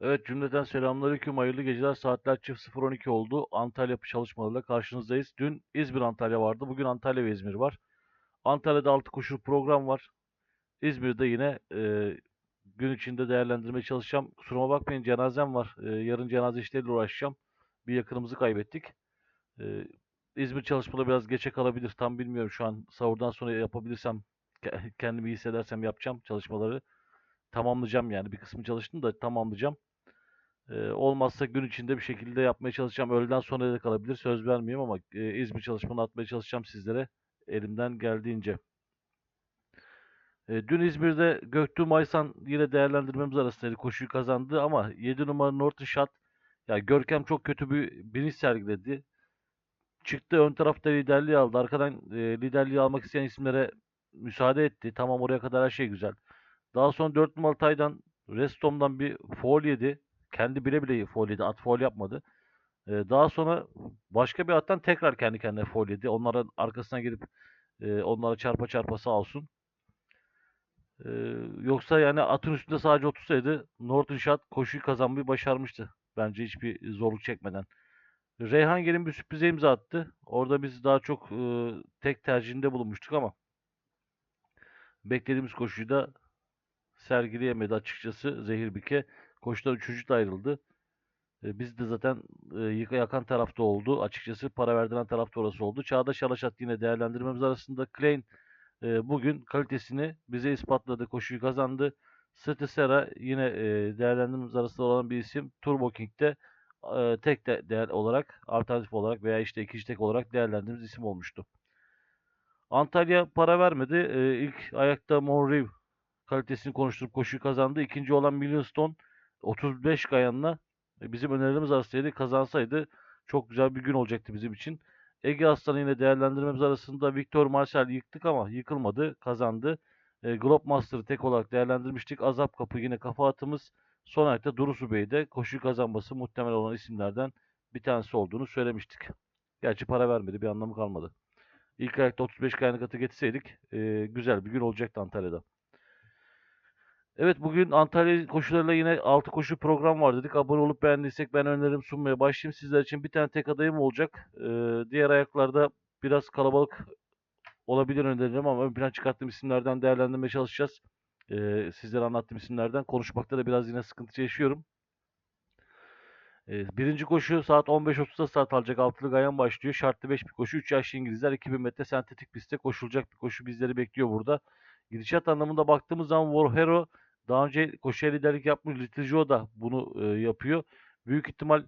Evet cümleten selamünaleyküm. Hayırlı geceler. Saatler çift 0.12 oldu. Antalya çalışmalarıyla karşınızdayız. Dün İzmir Antalya vardı. Bugün Antalya ve İzmir var. Antalya'da 6 koşul program var. İzmir'de yine e, gün içinde değerlendirmeye çalışacağım. Kusuruma bakmayın cenazem var. E, yarın cenaze işleriyle uğraşacağım. Bir yakınımızı kaybettik. E, İzmir çalışmaları biraz geçe kalabilir. Tam bilmiyorum şu an. Sahurdan sonra yapabilirsem, ke- kendimi iyi hissedersem yapacağım çalışmaları. Tamamlayacağım yani. Bir kısmı çalıştım da tamamlayacağım. Ee, olmazsa gün içinde bir şekilde yapmaya çalışacağım. Öğleden sonra da kalabilir. Söz vermeyeyim ama e, İzmir çalışmanı atmaya çalışacağım sizlere elimden geldiğince. E, dün İzmir'de Göktuğ Maysan yine değerlendirmemiz arasındaydı. Koşuyu kazandı ama 7 numara Norton Shot ya Görkem çok kötü bir biniş sergiledi. Çıktı ön tarafta liderliği aldı. Arkadan e, liderliği almak isteyen isimlere müsaade etti. Tamam oraya kadar her şey güzel. Daha sonra 4 numaralı Tay'dan Restom'dan bir foul yedi. Kendi bile bile foul yedi. At foul yapmadı. Ee, daha sonra başka bir attan tekrar kendi kendine foul yedi. Onların arkasına gelip e, onlara çarpa çarpa sağ olsun. Ee, yoksa yani atın üstünde sadece otursaydı Norton Shot koşuyu kazanmayı başarmıştı. Bence hiçbir zorluk çekmeden. Reyhan Gelin bir sürprize imza attı. Orada biz daha çok e, tek tercihinde bulunmuştuk ama beklediğimiz koşuyu da sergileyemedi açıkçası Zehir Bike. Koşudan üçüncü ayrıldı. E, biz de zaten e, yakan tarafta oldu. Açıkçası para verdiren tarafta orası oldu. Çağdaş Alaşat yine değerlendirmemiz arasında. Klein e, bugün kalitesini bize ispatladı. Koşuyu kazandı. Sera yine e, değerlendirmemiz arasında olan bir isim. Turbo King'de e, tek de değer olarak, alternatif olarak veya işte ikinci tek olarak değerlendirdiğimiz isim olmuştu. Antalya para vermedi. E, ilk ayakta Monriv kalitesini konuşturup koşuyu kazandı. İkinci olan Million Stone 35 Gayan'la e, bizim önerilerimiz arasındaydı. Kazansaydı çok güzel bir gün olacaktı bizim için. Ege Aslan'ı yine değerlendirmemiz arasında Victor Marshall yıktık ama yıkılmadı. Kazandı. E, Globe Master'ı tek olarak değerlendirmiştik. Azap Kapı yine kafa atımız. Son ayakta Durusu Bey de koşuyu kazanması muhtemel olan isimlerden bir tanesi olduğunu söylemiştik. Gerçi para vermedi. Bir anlamı kalmadı. İlk ayakta 35 kaynak atı getirseydik e, güzel bir gün olacaktı Antalya'da. Evet bugün Antalya koşularıyla yine 6 koşu program var dedik. Abone olup beğendiysek ben önerim sunmaya başlayayım. Sizler için bir tane tek adayım olacak. Ee, diğer ayaklarda biraz kalabalık olabilir öneririm ama ön plan çıkarttığım isimlerden değerlendirmeye çalışacağız. Ee, sizlere anlattığım isimlerden. Konuşmakta da biraz yine sıkıntı yaşıyorum. Ee, birinci koşu saat 15.30'da start alacak. Altılı Gayan başlıyor. Şartlı 5 bir koşu. 3 yaşlı İngilizler 2000 metre sentetik pistte koşulacak bir koşu bizleri bekliyor burada. Gidişat anlamında baktığımız zaman War Hero daha önce koşuya liderlik yapmış Joe da bunu e, yapıyor. Büyük ihtimal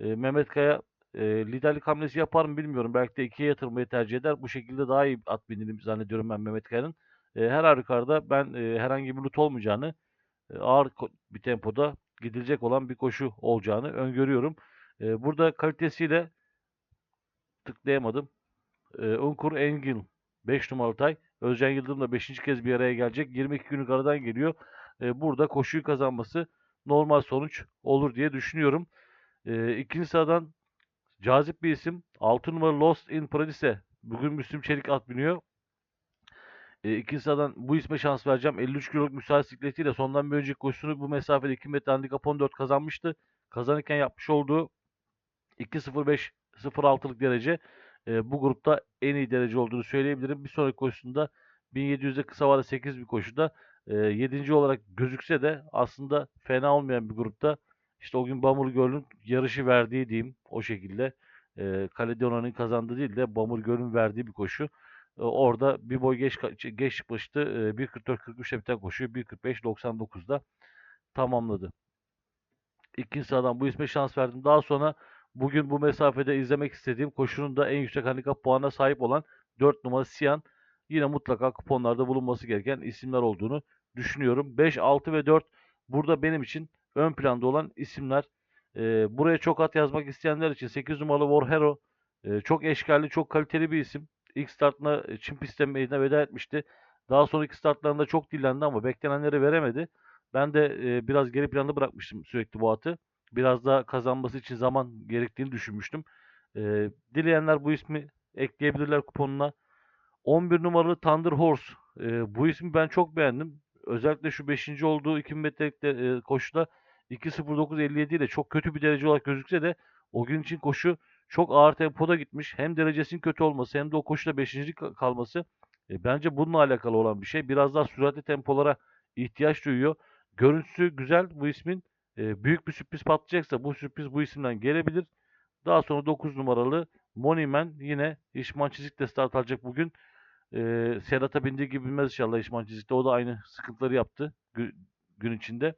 e, Mehmet Kaya e, liderlik hamlesi yapar mı bilmiyorum. Belki de ikiye yatırmayı tercih eder. Bu şekilde daha iyi at bindiğini zannediyorum ben Mehmet Kaya'nın. E, her halükarda ben e, herhangi bir lut olmayacağını e, ağır bir tempoda gidilecek olan bir koşu olacağını öngörüyorum. E, burada kalitesiyle tıklayamadım. E, Unkur Engil 5 numaralı tay. Özcan Yıldırım da 5. kez bir araya gelecek. 22 günlük aradan geliyor. Burada koşuyu kazanması normal sonuç olur diye düşünüyorum. E, sıradan cazip bir isim. 6 numaralı Lost in Paradise. Bugün Müslüm Çelik at biniyor. E, sıradan bu isme şans vereceğim. 53 kiloluk müsaade sikletiyle sondan bir önceki koşusunu bu mesafede 2 metre handikap 14 kazanmıştı. Kazanırken yapmış olduğu 2.05 0.6'lık derece e, bu grupta en iyi derece olduğunu söyleyebilirim. Bir sonraki koşusunda 1700'de kısa vade 8 bir koşuda e, 7. olarak gözükse de aslında fena olmayan bir grupta işte o gün Bamur Göl'ün yarışı verdiği diyeyim o şekilde. E, Caledonia'nın kazandığı değil de Bamur Göl'ün verdiği bir koşu. E, orada bir boy geç geç çıkmıştı. E, 1.44-43'te biten koşuyu 1.45-99'da tamamladı. İkinci sıradan bu isme şans verdim. Daha sonra bugün bu mesafede izlemek istediğim koşunun da en yüksek handikap puanına sahip olan 4 numara Siyan yine mutlaka kuponlarda bulunması gereken isimler olduğunu düşünüyorum. 5, 6 ve 4 burada benim için ön planda olan isimler. Ee, buraya çok at yazmak isteyenler için 8 numaralı War Hero e, çok eşkalli, çok kaliteli bir isim. İlk startına Çin pistte meydana veda etmişti. Daha sonraki startlarında çok dillendi ama beklenenleri veremedi. Ben de e, biraz geri planda bırakmıştım sürekli bu atı. Biraz daha kazanması için zaman gerektiğini düşünmüştüm. E, dileyenler bu ismi ekleyebilirler kuponuna. 11 numaralı Thunder Horse. E, bu ismi ben çok beğendim. Özellikle şu 5. olduğu 2000 metrelik de, e, koşuda 2.09.57 ile çok kötü bir derece olarak gözükse de o gün için koşu çok ağır tempoda gitmiş. Hem derecesinin kötü olması hem de o koşuda 5. kalması e, bence bununla alakalı olan bir şey. Biraz daha süratli tempolara ihtiyaç duyuyor. Görüntüsü güzel bu ismin. E, büyük bir sürpriz patlayacaksa bu sürpriz bu isimden gelebilir. Daha sonra 9 numaralı Monimen yine İşman Çizik'te start alacak bugün. E, Sedat'a bindiği gibi bilmez inşallah İşman Çizik'te. O da aynı sıkıntıları yaptı gü- gün içinde.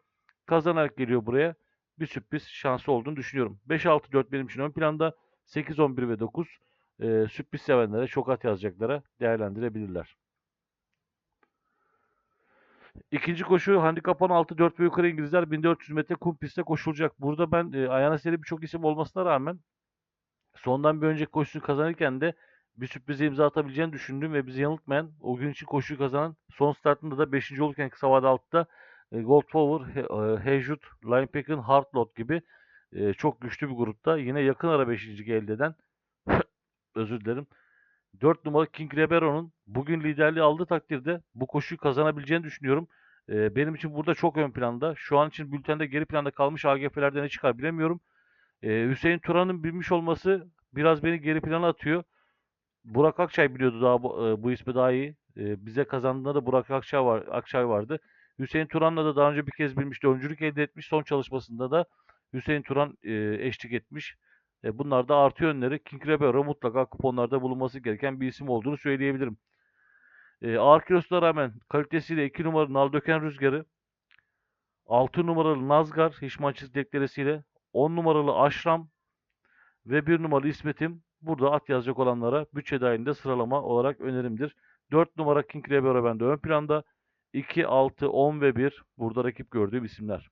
Kazanarak geliyor buraya. Bir sürpriz şansı olduğunu düşünüyorum. 5-6-4 benim için ön planda. 8-11 ve 9 e, sürpriz sevenlere, çok at yazacaklara değerlendirebilirler. İkinci koşu handikap 16 4 ve yukarı İngilizler 1400 metre kum pistte koşulacak. Burada ben e, ayağına seri birçok isim olmasına rağmen sondan bir önceki koşusunu kazanırken de bir sürprize imza atabileceğini düşündüm ve bizi yanıltmayan o gün için koşuyu kazanan son startında da 5. olurken kısa vade altta e, Gold Power, He, e, Hejut, Linepack'in Hardlot gibi e, çok güçlü bir grupta yine yakın ara 5. elde eden özür dilerim 4 numaralı King Ribero'nun bugün liderliği aldığı takdirde bu koşuyu kazanabileceğini düşünüyorum. Ee, benim için burada çok ön planda. Şu an için bültende geri planda kalmış AGF'lerde ne çıkar bilemiyorum. Ee, Hüseyin Turan'ın bilmiş olması biraz beni geri plana atıyor. Burak Akçay biliyordu daha bu, e, bu ismi daha iyi. E, bize kazandığında da Burak Akçay, var, Akçay vardı. Hüseyin Turan'la da daha önce bir kez bilmişti. Öncülük elde etmiş. Son çalışmasında da Hüseyin Turan e, eşlik etmiş. E, bunlar da artı yönleri. King Ribeiro mutlaka kuponlarda bulunması gereken bir isim olduğunu söyleyebilirim. E, ağır kilosuna rağmen kalitesiyle 2 numaralı Naldöken Rüzgarı, 6 numaralı Nazgar Hişman çizdeklerisiyle 10 numaralı Aşram ve 1 numaralı İsmet'im burada at yazacak olanlara bütçe dahilinde sıralama olarak önerimdir. 4 numara King Ribeiro bende ön planda. 2, 6, 10 ve 1 burada rakip gördüğüm isimler.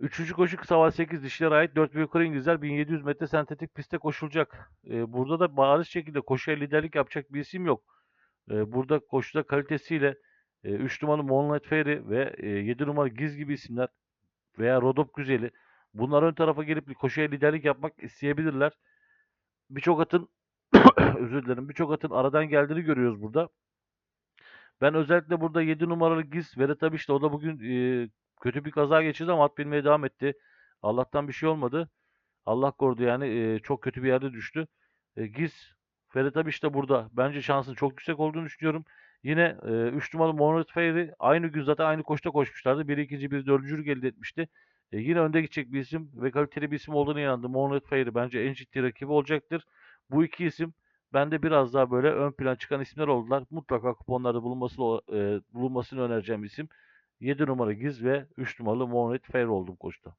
Üçüncü koşu kısa vade 8 dişlere ait 4 ve yukarı İngilizler 1700 metre sentetik pistte koşulacak. Ee, burada da bariz şekilde koşuya liderlik yapacak bir isim yok. Ee, burada koşuda kalitesiyle e, 3 numaralı Moonlight Fairy ve e, 7 numaralı Giz gibi isimler veya Rodop Güzeli bunlar ön tarafa gelip koşuya liderlik yapmak isteyebilirler. Birçok atın özür dilerim birçok atın aradan geldiğini görüyoruz burada. Ben özellikle burada 7 numaralı Giz ve de tabii işte o da bugün e, kötü bir kaza geçirdi ama at binmeye devam etti. Allah'tan bir şey olmadı. Allah korudu yani e, çok kötü bir yerde düştü. E, Giz Ferhat Abiş de burada. Bence şansın çok yüksek olduğunu düşünüyorum. Yine 3 e, numaralı Monroe Fairy aynı gün zaten aynı koşta koşmuşlardı. Biri ikinci, biri dördüncülük elde etmişti. E, yine önde gidecek bir isim ve kaliteli bir isim olduğunu inandım. Monroe Fairy bence en ciddi rakibi olacaktır. Bu iki isim bende biraz daha böyle ön plan çıkan isimler oldular. Mutlaka kuponlarda bulunması, e, bulunmasını önereceğim isim. 7 numara Giz ve 3 numaralı Mohamed Fair oldum koşta.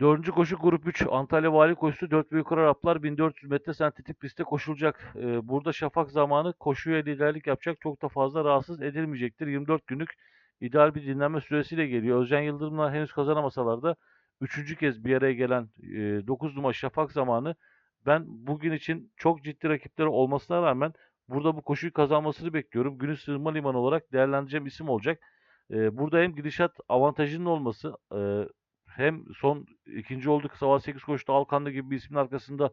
Dördüncü koşu grup 3 Antalya Vali koşusu 4 ve yukarı Araplar 1400 metre sentetik pistte koşulacak. Ee, burada şafak zamanı koşuya liderlik yapacak çok da fazla rahatsız edilmeyecektir. 24 günlük ideal bir dinlenme süresiyle geliyor. Özcan Yıldırım'la henüz kazanamasalar da üçüncü kez bir araya gelen e, 9 numara şafak zamanı ben bugün için çok ciddi rakipleri olmasına rağmen Burada bu koşuyu kazanmasını bekliyorum. Günün sığınma limanı olarak değerlendireceğim isim olacak. Ee, burada hem gidişat avantajının olması e, hem son ikinci olduk Savaş 8 koştu Alkanlı gibi bir ismin arkasında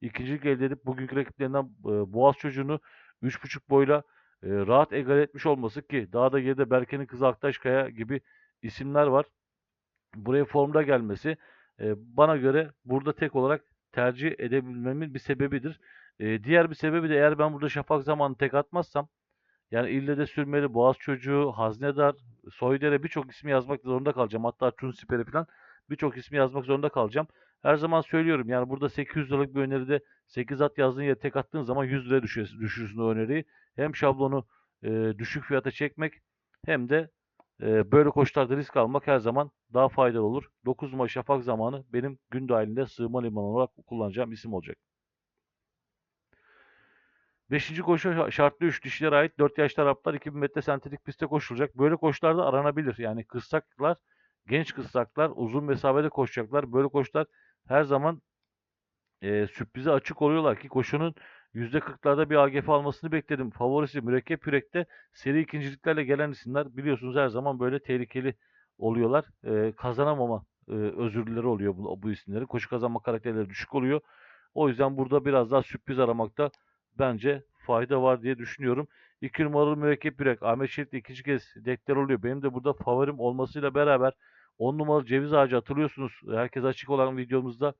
ikincilik elde edip bugünkü rakiplerinden e, Boğaz çocuğunu 3.5 boyla e, rahat egal etmiş olması ki daha da geride Berke'nin kızı Aktaşkaya gibi isimler var. Buraya formda gelmesi e, bana göre burada tek olarak tercih edebilmemin bir sebebidir. Ee, diğer bir sebebi de eğer ben burada şafak zamanı tek atmazsam yani ille de sürmeli, Boğaz çocuğu, Haznedar, Soydere birçok ismi yazmak zorunda kalacağım. Hatta Tunsiper'i falan birçok ismi yazmak zorunda kalacağım. Her zaman söylüyorum yani burada 800 liralık bir öneride 8 at yazdığın yere tek attığın zaman 100 liraya düşürsün o öneriyi. Hem şablonu e, düşük fiyata çekmek hem de e, böyle koşularda risk almak her zaman daha faydalı olur. 9 Mayıs şafak zamanı benim gün dahilinde sığma limanı olarak kullanacağım isim olacak. Beşinci koşu şartlı 3 dişilere ait 4 yaşlı Araplar 2000 metre sentetik pistte koşulacak. Böyle koşularda aranabilir. Yani kıssaklar, genç kıssaklar uzun mesafede koşacaklar. Böyle koşular her zaman e, sürprize açık oluyorlar ki koşunun %40'larda bir AGF almasını bekledim. Favorisi mürekkep yürekte seri ikinciliklerle gelen isimler biliyorsunuz her zaman böyle tehlikeli oluyorlar. E, kazanamama e, özürleri oluyor bu, bu isimlerin. Koşu kazanma karakterleri düşük oluyor. O yüzden burada biraz daha sürpriz aramakta bence fayda var diye düşünüyorum. 2 numaralı mürekkep yürek. Ahmet Şerit'le ikinci kez deklar oluyor. Benim de burada favorim olmasıyla beraber 10 numaralı ceviz ağacı hatırlıyorsunuz. Herkes açık olan videomuzda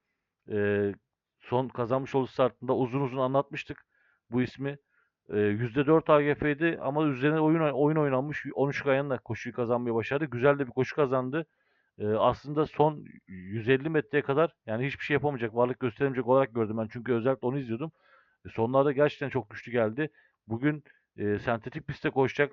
e, son kazanmış olduğu startında uzun uzun anlatmıştık bu ismi. E, %4 AGF'ydi ama üzerine oyun oyun oynanmış. 13 Kayan'la koşuyu kazanmayı başardı. Güzel de bir koşu kazandı. E, aslında son 150 metreye kadar yani hiçbir şey yapamayacak, varlık gösteremeyecek olarak gördüm ben. Çünkü özellikle onu izliyordum. E, sonlarda gerçekten çok güçlü geldi. Bugün e, sentetik pistte koşacak.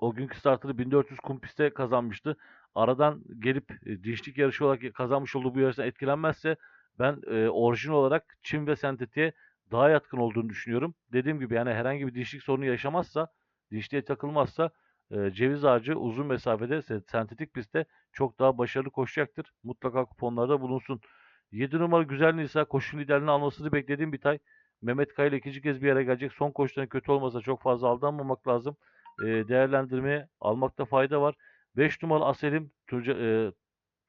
O günkü startını 1400 kum pistte kazanmıştı. Aradan gelip e, dinçlik yarışı olarak kazanmış olduğu bu yarıştan etkilenmezse ben e, orijin olarak çim ve sentetiğe daha yatkın olduğunu düşünüyorum. Dediğim gibi yani herhangi bir dinçlik sorunu yaşamazsa, dinçliğe takılmazsa e, ceviz ağacı uzun mesafede se- sentetik pistte çok daha başarılı koşacaktır. Mutlaka kuponlarda bulunsun. 7 numara Güzel Nisa koşu liderliğini almasını beklediğim bir tay. Mehmet Kaya ile ikinci kez bir yere gelecek. Son koşuların kötü olmasa çok fazla aldanmamak lazım. E, değerlendirmeye almakta fayda var. 5 numaralı Aselim Turca, e,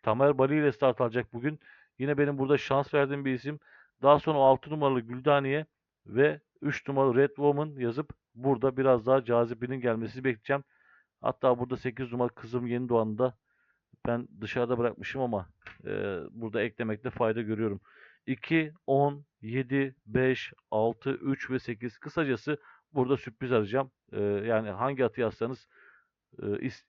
Tamer Bali ile start alacak bugün. Yine benim burada şans verdiğim bir isim. Daha sonra 6 numaralı Güldaniye ve 3 numaralı Red Woman yazıp burada biraz daha cazibinin gelmesini bekleyeceğim. Hatta burada 8 numaralı kızım yeni doğanında ben dışarıda bırakmışım ama e, burada eklemekte fayda görüyorum. 2, 10, 7, 5, 6, 3 ve 8. Kısacası burada sürpriz arayacağım. E, yani hangi atı yazsanız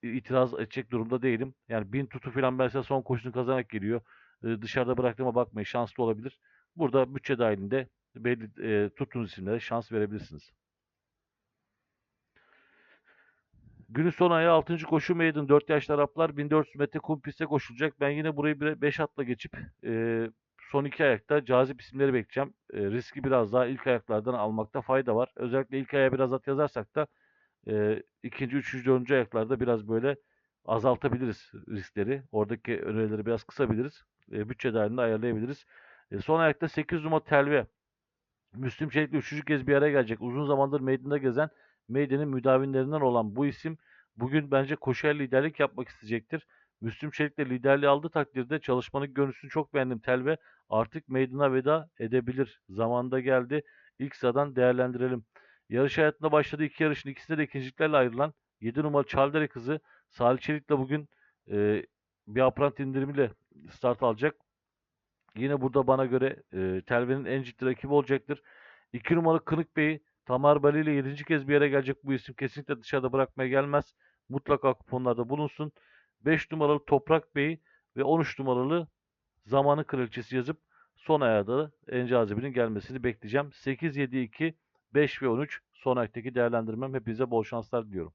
itiraz edecek durumda değilim. Yani bin tutu falan size son koşusunu kazanarak geliyor. Dışarıda bıraktığıma bakmayın. Şanslı olabilir. Burada bütçe dahilinde belli tuttuğunuz isimlere şans verebilirsiniz. Günün son ayağı 6. koşu meydan 4 yaşlı Araplar 1400 metre kum pistte koşulacak. Ben yine burayı 5 atla geçip son iki ayakta cazip isimleri bekleyeceğim. Riski biraz daha ilk ayaklardan almakta fayda var. Özellikle ilk aya biraz at yazarsak da e, ikinci, üçüncü, dördüncü ayaklarda biraz böyle azaltabiliriz riskleri. Oradaki önerileri biraz kısabiliriz. E, bütçe dahilinde ayarlayabiliriz. E, son ayakta 8 numara Telve. Müslüm Çelik'le üçüncü kez bir araya gelecek. Uzun zamandır meydanda gezen Meydan'ın müdavinlerinden olan bu isim bugün bence koşuya liderlik yapmak isteyecektir. Müslüm Çelik'le liderliği aldığı takdirde çalışmanın görüntüsünü çok beğendim. Telve artık meydana veda edebilir. Zamanında geldi. İlk sıradan değerlendirelim. Yarış hayatında başladığı iki yarışın ikisinde de ikinciliklerle ayrılan 7 numaralı Çaldere kızı Salih Çelik'le bugün e, bir aprant indirimiyle start alacak. Yine burada bana göre e, Telve'nin en ciddi rakibi olacaktır. 2 numaralı Kınık Bey'i Tamar Bali ile 7. kez bir yere gelecek bu isim kesinlikle dışarıda bırakmaya gelmez. Mutlaka kuponlarda bulunsun. 5 numaralı Toprak Bey'i ve 13 numaralı Zamanı Kraliçesi yazıp son ayağa da en cazibinin gelmesini bekleyeceğim. 8, 7, 2, 5 ve 13 son ayaktaki değerlendirmem. Hepinize bol şanslar diliyorum.